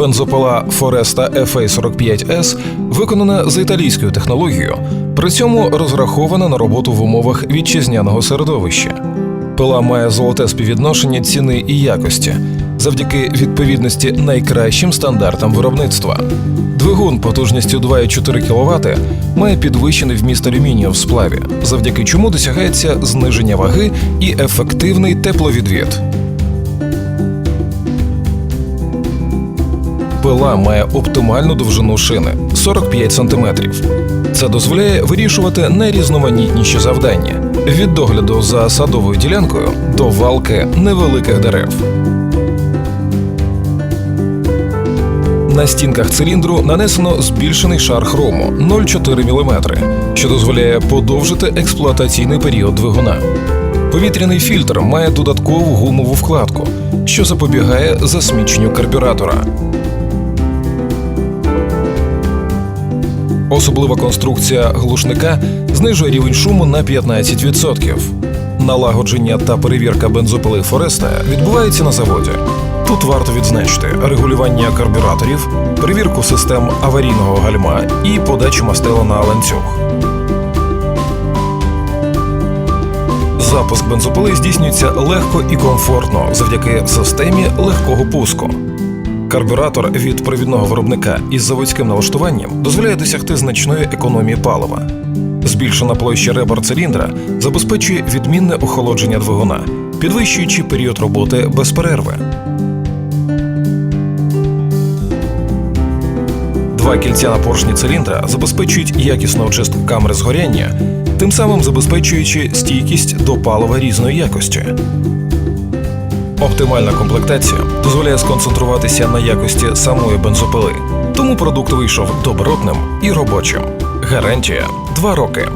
Бензопила Foresta FA45S виконана за італійською технологією, при цьому розрахована на роботу в умовах вітчизняного середовища. Пила має золоте співвідношення ціни і якості завдяки відповідності найкращим стандартам виробництва. Двигун потужністю 2,4 кВт має підвищений вміст алюмінію в сплаві, завдяки чому досягається зниження ваги і ефективний тепловідвід. Пила має оптимальну довжину шини 45 см. Це дозволяє вирішувати найрізноманітніші завдання від догляду за садовою ділянкою до валки невеликих дерев. На стінках циліндру нанесено збільшений шар хрому 0,4 мм, що дозволяє подовжити експлуатаційний період двигуна. Повітряний фільтр має додаткову гумову вкладку, що запобігає засміченню карбюратора. Особлива конструкція глушника знижує рівень шуму на 15%. Налагодження та перевірка бензопили Фореста відбувається на заводі. Тут варто відзначити регулювання карбюраторів, перевірку систем аварійного гальма і подачу мастила на ланцюг. Запуск бензопили здійснюється легко і комфортно завдяки системі легкого пуску. Карбюратор від провідного виробника із заводським налаштуванням дозволяє досягти значної економії палива. Збільшена площа ребер циліндра забезпечує відмінне охолодження двигуна, підвищуючи період роботи без перерви. Два кільця на поршні циліндра забезпечують якісну очистку камери згоряння, тим самим забезпечуючи стійкість до палива різної якості. Оптимальна комплектація дозволяє сконцентруватися на якості самої бензопили, тому продукт вийшов добротним і робочим. Гарантія 2 роки.